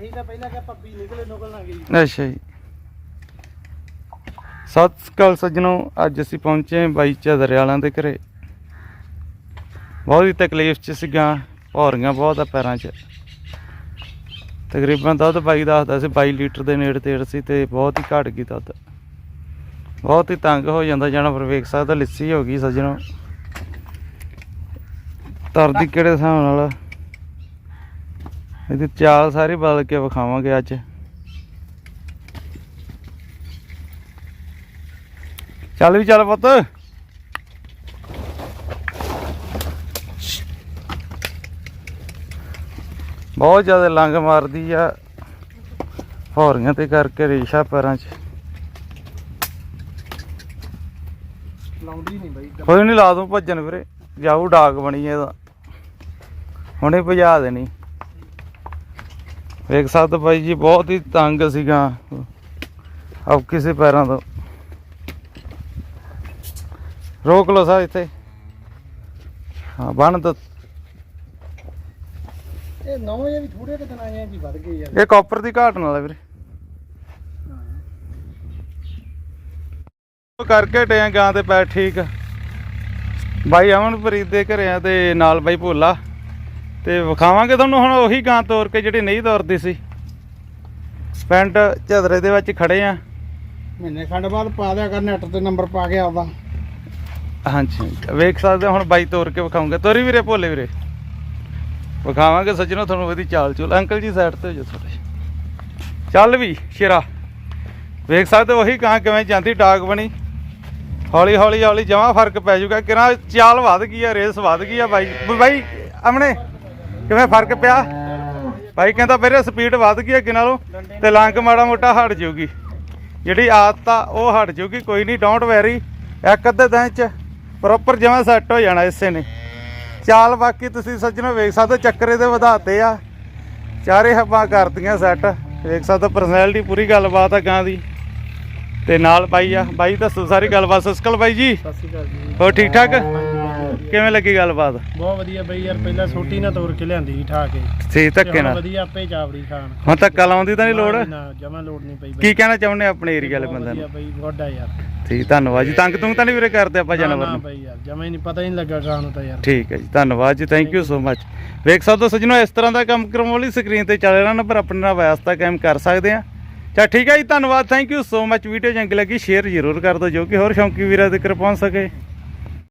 ਅਸੀਂ ਤਾਂ ਪਹਿਲਾਂ ਕਿ ਪੱਪੀ ਨਿਕਲੇ, ਨੁਕਲ ਨਾ ਗਈ। ਅੱਛਾ ਜੀ। ਸਤਿ ਸ਼੍ਰੀ ਅਕਾਲ ਸੱਜਣੋ, ਅੱਜ ਅਸੀਂ ਪਹੁੰਚੇ ਹਾਂ ਬਾਈ ਝਦਰ ਵਾਲਿਆਂ ਦੇ ਘਰੇ। ਬਹੁਤ ਹੀ ਤਕਲੀਫ ਚ ਸੀਗਾ, ਭੌਰੀਆਂ ਬਹੁਤ ਆ ਪੈਰਾਂ 'ਚ। ਤਕਰੀਬਨ ਦੁੱਧ ਬਾਈ ਦੱਸਦਾ ਸੀ 22 ਲੀਟਰ ਦੇ ਨੇੜੇ ਤੇੜ ਸੀ ਤੇ ਬਹੁਤ ਹੀ ਘਟ ਗਈ ਦੁੱਧ। ਬਹੁਤ ਹੀ ਤੰਗ ਹੋ ਜਾਂਦਾ ਜਾਨਵਰ, ਵੇਖ ਸਕਦਾ ਲਿੱਸੀ ਹੋ ਗਈ ਸੱਜਣੋ। ਤਰਦੀ ਕਿਹੜੇ ਹਿਸਾਬ ਨਾਲ ਇਹਦੀ ਚਾਲ ਸਾਰੀ ਬਦਲ ਕੇ ਵਿਖਾਵਾਂਗੇ ਅੱਜ। ਚੱਲ ਵੀ ਚੱਲ ਪੁੱਤ। ਬਹੁਤ ਜ਼ਿਆਦਾ ਲੰਗ ਮਾਰਦੀ ਆ। ਹੌਰੀਆਂ ਤੇ ਕਰਕੇ ਰੇਸ਼ਾ ਪੈਰਾਂ 'ਚ। ਲਾਉਂਦੀ ਨਹੀਂ ਬਾਈ। ਕੋਈ ਨਹੀਂ ਲਾ ਦੂੰ ਭੱਜਣ ਵੀਰੇ। ਜਾਊ ਡਾਕ ਬਣੀ ਇਹਦਾ। ਹੁਣੇ ਭਜਾ ਦੇਣੀ। ਵੇਖ ਸਕਦੇ ਬਾਈ ਜੀ ਬਹੁਤ ਹੀ ਤੰਗ ਸੀਗਾ। ਅਬ ਕਿਸੇ ਪੈਰਾਂ ਤੋਂ। ਰੋਕ ਲੋ ਸਾ ਇੱਥੇ। ਹਾਂ ਬੰਨ ਤਾਂ। ਇਹ ਨੌ ਇਹ ਵੀ ਥੋੜੇ ਕੁ ਦਿਨਾਂ ਆਏ ਜੀ ਵੱਧ ਗਏ ਯਾਰ ਇਹ ਕਾਪਰ ਦੀ ਘਾਟ ਨਾਲ ਆ ਵੀਰੇ। ਉਹ ਕਰਕੇ ਟਿਆ ਗਾਂ ਤੇ ਪੈ ਠੀਕ। ਬਾਈ ਅਮਨਪ੍ਰੀਤ ਦੇ ਘਰੇ ਆ ਤੇ ਨਾਲ ਬਾਈ ਭੋਲਾ। ਤੇ ਵਿਖਾਵਾਂਗੇ ਤੁਹਾਨੂੰ ਹੁਣ ਉਹੀ ਗਾਂ ਤੋਰ ਕੇ ਜਿਹੜੀ ਨਹੀਂ ਤੋਰਦੀ ਸੀ। ਪਿੰਡ ਝਦਰੇ ਦੇ ਵਿੱਚ ਖੜੇ ਆ। ਮਹੀਨੇ ਖੰਡ ਬਾਅਦ ਪਾ ਦਿਆ ਕਰ ਨੈਟ ਤੇ ਨੰਬਰ ਪਾ ਕੇ ਆਉਂਦਾ ਹਾਂਜੀ ਵੇਖ ਸਕਦੇ ਹੁਣ ਬਾਈ ਤੋਰ ਕੇ ਵਿਖਾਉਂਗੇ। ਤੋਰੀ ਵੀਰੇ ਭੋਲੇ ਵੀਰੇ। ਵਿਖਾਵਾਂਗੇ ਸੱਜਣੋ ਤੁਹਾਨੂੰ ਉਹਦੀ ਚਾਲ ਚੁਲ। ਅੰਕਲ ਜੀ ਸਾਈਡ ਤੇ ਹੋ ਜਾ ਥੋੜੇ ਚੱਲ ਵੀ ਸ਼ੇਰਾ। ਵੇਖ ਸਕਦੇ ਹੋ ਉਹੀ ਕਾਂ ਕਿਵੇਂ ਜਾਂਦੀ ਡਾਕ ਬਣੀ। ਹੌਲੀ ਹੌਲੀ ਹੌਲੀ ਜਮਾ ਫ਼ਰਕ ਪੈ ਜਾਊਗਾ। ਕਿਰਾਂ ਚਾਲ ਵੱਧ ਗਈ ਆ ਰੇਸ ਵੱਧ ਗਈ ਆ ਬਾਈ। ਬਾਈ ਅਮਨੇ। ਕਿਵੇਂ ਫ਼ਰਕ ਪਿਆ? ਬਾਈ ਕਹਿੰਦਾ ਵੀਰੇ ਸਪੀਡ ਵੱਧ ਗਈ ਅੱਗੇ ਨਾਲੋਂ ਤੇ ਲੰਗ ਮਾੜਾ ਮੋਟਾ ਹਟ ਜਾਊਗੀ। ਜਿਹੜੀ ਆਦਤ ਆ ਉਹ ਹਟ ਜਾਊਗੀ ਕੋਈ ਨਹੀਂ ਡੋਂਟ ਵੈਰੀ ਇੱਕ ਅੱਧੇ ਦਿਨ ਚ ਪ੍ਰੋਪਰ ਜਿਵੇਂ ਸੈੱਟ ਹੋ ਜਾਣਾ ਇਸੇ ਨੇ। ਚਾਲ ਬਾਕੀ ਤੁਸੀਂ ਸੱਜਣੋ ਵੇਖ ਸਕਦੇ ਚੱਕਰੇ ਦੇ ਵਧਾਤੇ ਆ। ਚਾਰੇ ਹੱਬਾਂ ਕਰਦੀਆਂ ਸੈੱਟ ਵੇਖ ਸਕਦੇ ਹੋ ਪਰਸਨੈਲਿਟੀ ਪੂਰੀ ਗੱਲਬਾਤ ਆ ਗਾਂ ਦੀ। ਤੇ ਨਾਲ ਬਾਈ ਆ। ਬਾਈ ਦੱਸੋ ਸਾਰੀ ਗੱਲਬਾਤ। ਸਸਕਲ ਬਾਈ ਜੀ? ਸਤਿ ਸ਼੍ਰੀ ਅਕਾਲ ਜੀ। ਹੋਰ ਠੀਕ ਠਾਕ? ਕਿਵੇਂ ਲੱਗੀ ਗੱਲਬਾਤ? ਬਹੁਤ ਵਧੀਆ ਬਈ ਯਾਰ ਪਹਿਲਾਂ ਛੋਟੀ ਨਾ ਤੋੜ ਕੇ ਲਿਆਂਦੀ ਸੀ ਠਾ ਕੇ। ਸੀ ਤੇ ਧੱਕੇ ਹੁਣ ਨਾਲ? ਵਧੀਆ ਆਪੇ ਚਾਵੜੀ ਖਾਣ। ਹੁਣ ਧੱਕਾ ਲਾਉਂਦੀ ਤਾਂ ਨਹੀਂ ਲੋੜ? ਨਾ ਜਮਾ ਲੋੜ ਨਹੀਂ ਪਈ ਕੀ ਕਹਿਣਾ ਚਾਹੁੰਦੇ ਆਪਣੇ ਏਰੀਆ ਵਾਲੇ ਬੰਦਿਆਂ ਵਧੀਆ ਨੂੰ ਬਈ ਗੋਡਾ ਯਾਰ। ਠੀਕ ਧੰਨਵਾਦ ਜੀ। ਤੰਗ ਤੁੰਗ ਤਾਂ ਨਹੀਂ ਵੀਰੇ ਕਰਦੇ ਆਪਾਂ ਜਾਨਵਰ ਨਾ ਨੂੰ? ਬਈ ਯਾਰ ਜਮਾ ਹੀ ਨਹੀਂ ਪਤਾ ਹੀ ਨਹੀਂ ਲੱਗਾ ਖਾਣ ਨੂੰ ਤਾਂ ਯਾਰ। ਠੀਕ ਹੈ ਜੀ ਧੰਨਵਾਦ ਜੀ। ਥੈਂਕ ਯੂ ਸੋ ਮੱਚ ਵੇਖ ਸਕਦੇ ਹੋ ਸੱਜਣੋ ਇਸ ਤਰ੍ਹਾਂ ਦਾ ਕੰਮ ਕਰਮ ਵਾਲੀ ਸਕਰੀਨ ਤੇ ਚੱਲ ਰਿਹਾ ਨੰਬਰ ਆਪਣੇ ਨਾਲ ਵਾਸਤਾ ਕਾਇਮ ਕਰ ਸਕਦੇ ਆ ਚਾ ਠੀਕ ਹੈ ਜੀ ਧੰਨਵਾਦ। Thank you so much video ਚੰਗੀ ਲੱਗੀ ਸ਼ੇਅਰ ਜ਼ਰੂਰ ਕਰ ਦਿਓ ਜੋ ਕਿ ਹੋਰ ਸ਼ੌਂਕੀ ਵੀਰਾਂ ਤੱਕ ਪਹੁੰਚ ਸਕੇ।